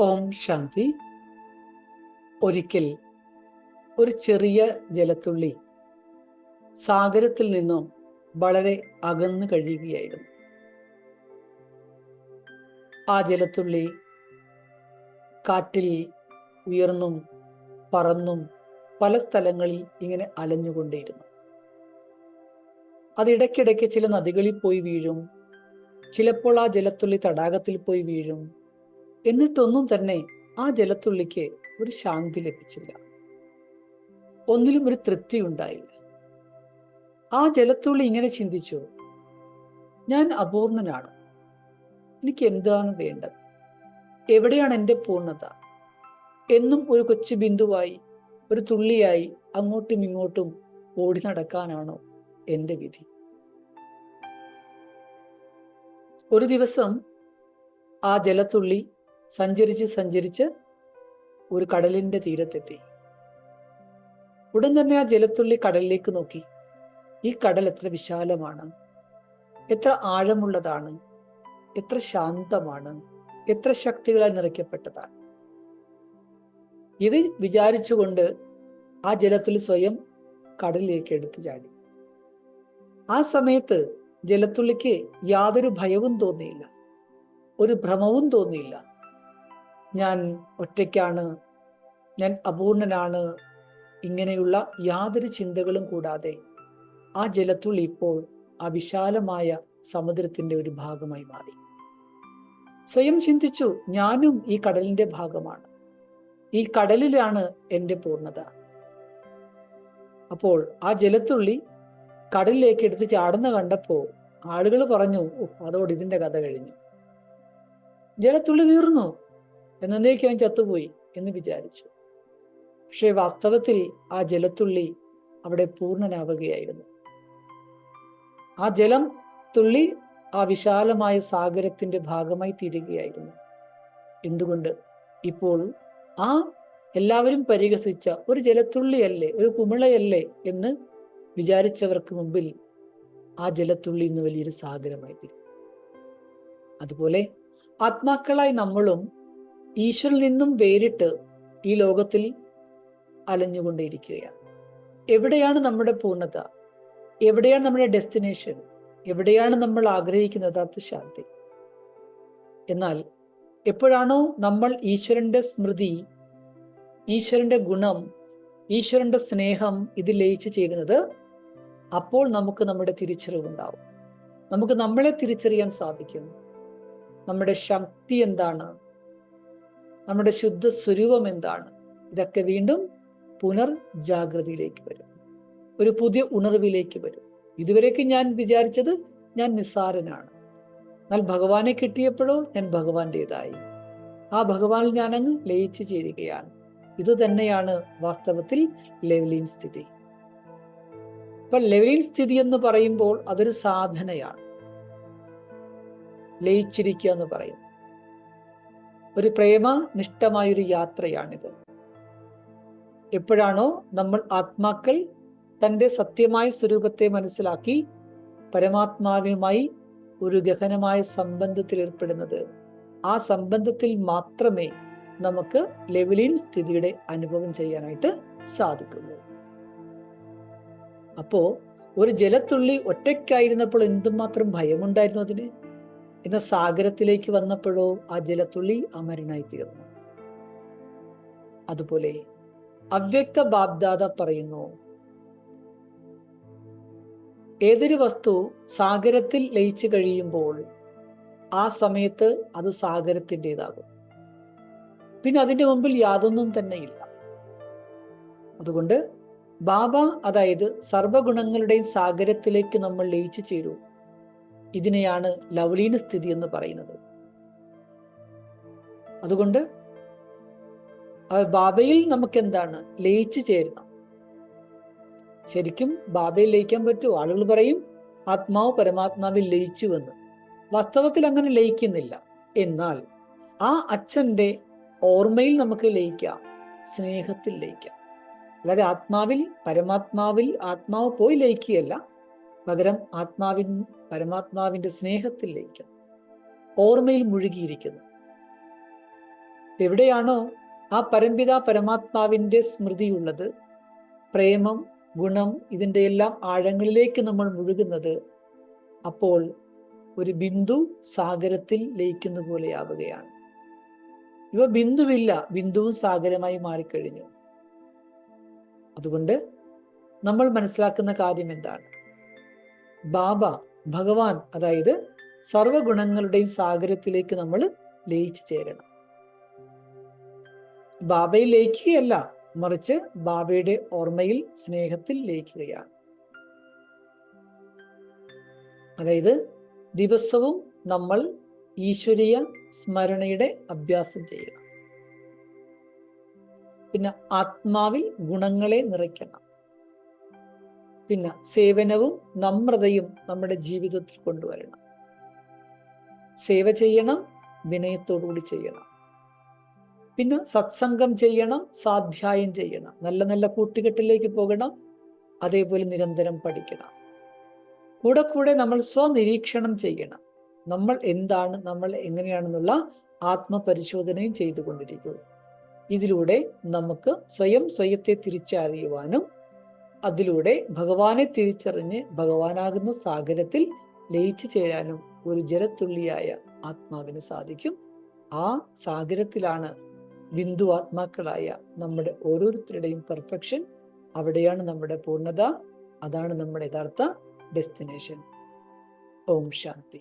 ഓം ശാന്തി. ഒരിക്കൽ ഒരു ചെറിയ ജലത്തുള്ളി സാഗരത്തിൽ നിന്നും വളരെ അകന്നു കഴിയുകയായിരുന്നു. ആ ജലത്തുള്ളി കാറ്റിൽ ഉയർന്നും പറന്നും പല സ്ഥലങ്ങളിൽ ഇങ്ങനെ അലഞ്ഞുകൊണ്ടേയിരുന്നു. അതിടയ്ക്കിടയ്ക്ക് ചില നദികളിൽ പോയി വീഴും. ചിലപ്പോൾ ആ ജലത്തുള്ളി തടാകത്തിൽ പോയി വീഴും. എന്നിട്ടൊന്നും തന്നെ ആ ജലത്തുള്ളിക്ക് ഒരു ശാന്തി ലഭിച്ചില്ല. ഒന്നിലും ഒരു തൃപ്തി ഉണ്ടായില്ല. ആ ജലത്തുള്ളി ഇങ്ങനെ ചിന്തിച്ചു ഞാൻ അപൂർണനാണ്. എനിക്ക് എന്താണ് വേണ്ടത്? എവിടെയാണ് എന്റെ പൂർണത? എന്നും ഒരു കൊച്ചു ബിന്ദുവായി ഒരു തുള്ളിയായി അങ്ങോട്ടും ഇങ്ങോട്ടും ഓടി നടക്കാനാണോ എന്റെ വിധി? ഒരു ദിവസം ആ ജലത്തുള്ളി സഞ്ചരിച്ച് സഞ്ചരിച്ച് ഒരു കടലിന്റെ തീരത്തെത്തി. ഉടൻ തന്നെ ആ ജലത്തുള്ളി കടലിലേക്ക് നോക്കി. ഈ കടൽ എത്ര വിശാലമാണ്. എത്ര ആഴമുള്ളതാണ്. എത്ര ശാന്തമാണ്. എത്ര ശക്തികളാൽ നിറയ്ക്കപ്പെട്ടതാണ്. ഇത് വിചാരിച്ചുകൊണ്ട് ആ ജലത്തുള്ളി സ്വയം കടലിലേക്ക് എടുത്തു ചാടി. ആ സമയത്ത് ജലത്തുള്ളിക്ക് യാതൊരു ഭയവും തോന്നിയില്ല. ഒരു ഭ്രമവും തോന്നിയില്ല. ഞാൻ ഒറ്റയ്ക്കാണ്. ഞാൻ അപൂർണനാണ്. ഇങ്ങനെയുള്ള യാതൊരു ചിന്തകളും കൂടാതെ ആ ജലത്തുള്ളി ഇപ്പോൾ ആ വിശാലമായ സമുദ്രത്തിന്റെ ഒരു ഭാഗമായി മാറി. സ്വയം ചിന്തിച്ചു ഞാനും ഈ കടലിന്റെ ഭാഗമാണ്. ഈ കടലിലാണ് എന്റെ പൂർണത. അപ്പോൾ ആ ജലത്തുള്ളി കടലിലേക്ക് എടുത്ത് ചാടുന്ന കണ്ടപ്പോൾ ആളുകൾ പറഞ്ഞു അതോട് ഇതിന്റെ കഥ കഴിഞ്ഞു. ജലത്തുള്ളി തീർന്നു എന്നേക്കും ചത്തുപോയി എന്ന് വിചാരിച്ചു. പക്ഷേ വാസ്തവത്തിൽ ആ ജലത്തുള്ളി അവിടെ പൂർണനാവുകയായിരുന്നു. ആ ജലം തുള്ളി ആ വിശാലമായ സാഗരത്തിന്റെ ഭാഗമായി തീരുകയായിരുന്നു. എന്തുകൊണ്ട്? ഇപ്പോൾ ആ എല്ലാവരും പരിഹസിച്ച ഒരു ജലത്തുള്ളിയല്ലേ ഒരു കുമിളയല്ലേ എന്ന് വിചാരിച്ചവർക്ക് മുമ്പിൽ ആ ജലത്തുള്ളി ഇന്ന് വലിയൊരു സാഗരമായി തീരും. അതുപോലെ ആത്മാക്കളായി നമ്മളും ഈശ്വരിൽ നിന്നും വേറിട്ട് ഈ ലോകത്തിൽ അലഞ്ഞുകൊണ്ടേയിരിക്കുകയാണ് എവിടെയാണ് നമ്മുടെ പൂർണത എവിടെയാണ് നമ്മുടെ ഡെസ്റ്റിനേഷൻ എവിടെയാണ് നമ്മൾ ആഗ്രഹിക്കുന്ന യഥാർത്ഥ ശാന്തി. എന്നാൽ എപ്പോഴാണോ നമ്മൾ ഈശ്വരന്റെ സ്മൃതി ഈശ്വരന്റെ ഗുണം ഈശ്വരന്റെ സ്നേഹം ഇത് ലയിച്ച് ചേരുന്നത് അപ്പോൾ നമുക്ക് നമ്മുടെ തിരിച്ചറിവുണ്ടാവും. നമുക്ക് നമ്മളെ തിരിച്ചറിയാൻ സാധിക്കും. നമ്മുടെ ശക്തി എന്താണ്? നമ്മുടെ ശുദ്ധ സ്വരൂപം എന്താണ്? ഇതൊക്കെ വീണ്ടും പുനർജാഗ്രതയിലേക്ക് വരും. ഒരു പുതിയ ഉണർവിലേക്ക് വരും. ഇതുവരേക്ക് ഞാൻ വിചാരിച്ചത് ഞാൻ നിസ്സാരനാണ്. എന്നാൽ ഭഗവാനെ കിട്ടിയപ്പോഴോ ഞാൻ ഭഗവാന്റേതായി. ആ ഭഗവാനിൽ ഞാൻ അങ്ങ് ലയിച്ചു ചേരുകയാണ്. ഇത് തന്നെയാണ് വാസ്തവത്തിൽ ലെവലിൻ സ്ഥിതി. അപ്പൊ ലെവലിൻ സ്ഥിതി എന്ന് പറയുമ്പോൾ അതൊരു സാധനയാണ്. ലയിച്ചിരിക്കുക എന്ന് പറയും. ഒരു പ്രേമ നിഷ്ഠമായൊരു യാത്രയാണിത്. എപ്പോഴാണോ നമ്മൾ ആത്മാക്കൾ തന്റെ സത്യമായ സ്വരൂപത്തെ മനസ്സിലാക്കി പരമാത്മാവുമായി ഒരു ഗഹനമായ സംബന്ധത്തിൽ ഏർപ്പെടുന്നത്. ആ സംബന്ധത്തിൽ മാത്രമേ നമുക്ക് ലെവലിൻ സ്ഥിതിയുടെ അനുഭവം ചെയ്യാനായിട്ട് സാധിക്കുള്ളൂ. അപ്പോ ഒരു ജലത്തുള്ളി ഒറ്റയ്ക്കായിരുന്നപ്പോൾ എന്തുമാത്രം ഭയമുണ്ടായിരുന്നു അതിന്? എന്ന സാഗരത്തിലേക്ക് വന്നപ്പോഴോ ആ ജലത്തുള്ളി അമരനായി തീർന്നു അതുപോലെ അവ്യക്ത ബാബ്ദാദ പറയുന്നു ഏതൊരു വസ്തു സാഗരത്തിൽ ലയിച്ചു കഴിയുമ്പോൾ ആ സമയത്ത് അത് സാഗരത്തിന്റെതാകും. പിന്നെ അതിന്റെ മുമ്പിൽ യാതൊന്നും തന്നെ ഇല്ല. അതുകൊണ്ട് ബാബ അതായത് സർവഗുണങ്ങളുടെയും സാഗരത്തിലേക്ക് നമ്മൾ ലയിച്ചു ചേരൂ. ഇതിനെയാണ് ലവ്ലീന സ്ഥിതി എന്ന് പറയുന്നത്. അതുകൊണ്ട് ബാബയിൽ നമുക്ക് എന്താണ് ലയിച്ചു ചേരണം. ശരിക്കും ബാബയിൽ ലയിക്കാൻ പറ്റുമോ ആളുകൾ പറയും ആത്മാവ് പരമാത്മാവിൽ ലയിച്ചു എന്ന് വാസ്തവത്തിൽ അങ്ങനെ ലയിക്കുന്നില്ല. എന്നാൽ ആ അച്ഛന്റെ ഓർമ്മയിൽ നമുക്ക് ലയിക്കാം സ്നേഹത്തിൽ ലയിക്കാം. അല്ലാതെ ആത്മാവിൽ പരമാത്മാവിൽ ആത്മാവ് പോയി ലയിക്കുകയല്ല. പകരം ആത്മാവിൻ പരമാത്മാവിന്റെ സ്നേഹത്തിലേക്ക് ഓർമ്മയിൽ മുഴുകിയിരിക്കുന്നു. എവിടെയാണോ ആ പരംപിത പരമാത്മാവിന്റെ സ്മൃതിയുള്ളത് പ്രേമം ഗുണം ഇതിന്റെ എല്ലാം ആഴങ്ങളിലേക്ക് നമ്മൾ മുഴുകുന്നത് അപ്പോൾ ഒരു ബിന്ദു സാഗരത്തിൽ ലയിക്കുന്ന പോലെയാവുകയാണ്. ഇവ ബിന്ദുവില്ല ബിന്ദുവും സാഗരമായി മാറിക്കഴിഞ്ഞു. അതുകൊണ്ട് നമ്മൾ മനസ്സിലാക്കുന്ന കാര്യം എന്താണ്? ബാബ ഭഗവാൻ അതായത് സർവഗുണങ്ങളുടെയും സാഗരത്തിലേക്ക് നമ്മൾ ലയിച്ചു ചേരണം. ബാബയിൽ ലയിക്കുകയല്ല മറിച്ച് ബാബയുടെ ഓർമ്മയിൽ സ്നേഹത്തിൽ ലയിക്കുകയാണ്. അതായത് ദിവസവും നമ്മൾ ഈശ്വരീയ സ്മരണയുടെ അഭ്യാസം ചെയ്യണം. പിന്നെ ആത്മാവിൽ ഗുണങ്ങളെ നിറയ്ക്കണം. പിന്നെ സേവനവും നമ്രതയും നമ്മുടെ ജീവിതത്തിൽ കൊണ്ടുവരണം. സേവ ചെയ്യണം വിനയത്തോടുകൂടി ചെയ്യണം. പിന്നെ സത്സംഗം ചെയ്യണം സ്വാധ്യായം ചെയ്യണം. നല്ല നല്ല കൂട്ടുകെട്ടിലേക്ക് പോകണം അതേപോലെ നിരന്തരം പഠിക്കണം. കൂടെ കൂടെ നമ്മൾ സ്വനിരീക്ഷണം ചെയ്യണം. നമ്മൾ എന്താണ് നമ്മൾ എങ്ങനെയാണെന്നുള്ള ആത്മപരിശോധനയും ചെയ്തുകൊണ്ടിരിക്കുക. ഇതിലൂടെ നമുക്ക് സ്വയം സ്വയത്തെ തിരിച്ചറിയുവാനും അതിലൂടെ ഭഗവാനെ തിരിച്ചറിഞ്ഞ് ഭഗവാനാകുന്ന സാഗരത്തിൽ ലയിച്ചു ചേരാനും ഒരു ജലത്തുള്ളിയായ ആത്മാവിന് സാധിക്കും. ആ സാഗരത്തിലാണ് ബിന്ദു ആത്മാക്കളായ നമ്മുടെ ഓരോരുത്തരുടെയും പെർഫെക്ഷൻ. അവിടെയാണ് നമ്മുടെ പൂർണത. അതാണ് നമ്മുടെ യഥാർത്ഥ ഡെസ്റ്റിനേഷൻ. ഓം ശാന്തി.